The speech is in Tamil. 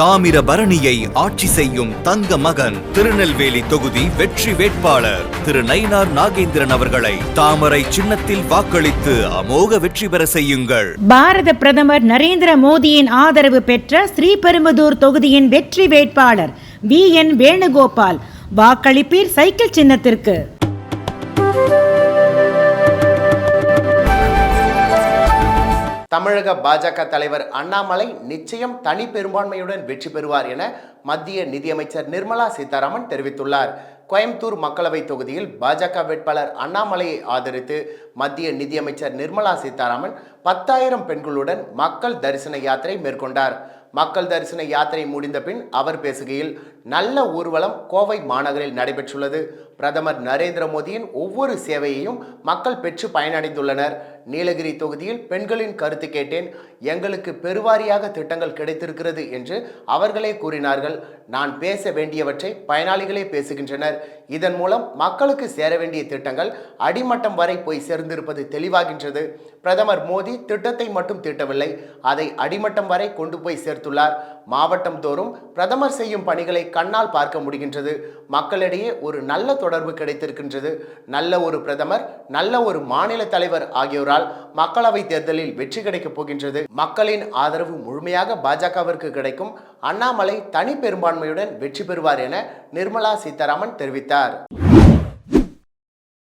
தாமிரபரணியை ஆட்சி செய்யும் தங்க மகன் திருநெல்வேலி தொகுதி வெற்றி வேட்பாளர் திரு நயினார் நாகேந்திரன் அவர்களை தாமரை சின்னத்தில் வாக்களித்து அமோக வெற்றி பெற செய்யுங்கள். பாரத பிரதமர் நரேந்திர மோடியின் ஆதரவு பெற்ற ஸ்ரீபெரும்புதூர் தொகுதியின் வெற்றி வேட்பாளர் வி என் வேணுகோபால். வாக்களிப்பீர் சைக்கிள் சின்னத்திற்கு. தமிழக பாஜக தலைவர் அண்ணாமலை நிச்சயம் தனி பெரும்பான்மையுடன் வெற்றி பெறுவார் என மத்திய நிதியமைச்சர் நிர்மலா சீதாராமன் தெரிவித்துள்ளார். கோயம்புத்தூர் மக்களவை தொகுதியில் பாஜக வேட்பாளர் அண்ணாமலையை ஆதரித்து மத்திய நிதியமைச்சர் நிர்மலா சீதாராமன் பத்தாயிரம் பெண்களுடன் மக்கள் தரிசன யாத்திரை மேற்கொண்டார். மக்கள் தரிசன யாத்திரை முடிந்த பின் அவர் பேசுகையில் நல்ல ஊர்வலம் கோவை மாநகரில் நடைபெற்றுள்ளது. பிரதமர் நரேந்திர மோடியின் ஒவ்வொரு சேவையையும் மக்கள் பெற்று பயனடைந்துள்ளனர். நீலகிரி தொகுதியில் பெண்களின் கருத்து கேட்டேன். எங்களுக்கு பெருவாரியாக திட்டங்கள் கிடைத்திருக்கிறது என்று அவர்களே கூறினார்கள். நான் பேச வேண்டியவற்றை பயனாளிகளே பேசுகின்றனர். இதன் மூலம் மக்களுக்கு சேர வேண்டிய திட்டங்கள் அடிமட்டம் வரை போய் சேர்ந்திருப்பது தெளிவாகின்றது. பிரதமர் மோடி திட்டத்தை மட்டும் தீட்டவில்லை அதை அடிமட்டம் வரை கொண்டு போய் சேர்த்துள்ளார். மாவட்டம் தோறும் பிரதமர் செய்யும் பணிகளை கண்ணால் பார்க்க முடிகின்றது. மக்களிடையே ஒரு நல்ல தொடர்பு கிடைத்திருக்கின்றது. நல்ல ஒரு பிரதமர் நல்ல ஒரு மாநில தலைவர் ஆகியோரால் மக்களவை தேர்தலில் வெற்றி கிடைக்கப் போகின்றது. மக்களின் ஆதரவு முழுமையாக பாஜகவிற்கு கிடைக்கும். அண்ணாமலை தனி பெரும்பான்மையுடன் வெற்றி பெறுவார் என நிர்மலா சீதாராமன் தெரிவித்தார்.